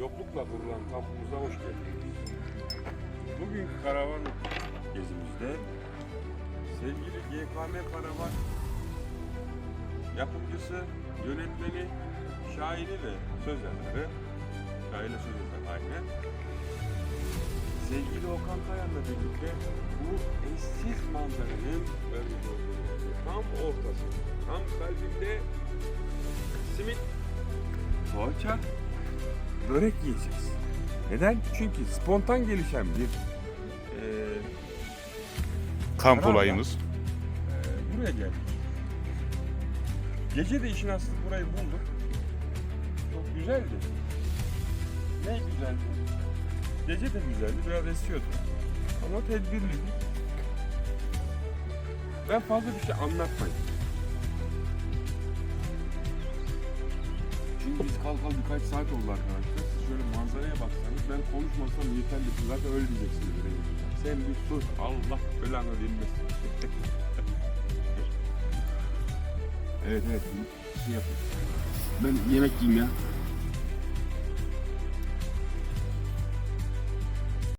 yoklukla kurulan kampımıza hoş geldiniz. Bugünkü karavan gezimizde sevgili GKM Karavan yapımcısı, yönetmeni, şairi ve söz yazarı, şairle söz yazarı aynen. Sevgili Okan Kayan'la birlikte bu eşsiz manzaranın gibi tam ortası, tam kalbinde simit, poğaça, börek yiyeceğiz. Neden? Çünkü spontan gelişen bir eee Kamp olayımız. Ee, buraya geldik. Gece de işin aslı burayı bulduk. Çok güzeldi. Ne güzeldi? Gece de güzeldi, biraz esiyordu. Ama tedbirliydik. Ben fazla bir şey anlatmayayım. Biz kalkalı birkaç saat oldu arkadaşlar. Siz şöyle manzaraya baksanız ben konuşmasam yeterli. Zaten öyle diyeceksiniz. Sen bir sus. Allah belanı vermesin. evet evet. Şey yapayım. Ben yemek yiyeyim ya.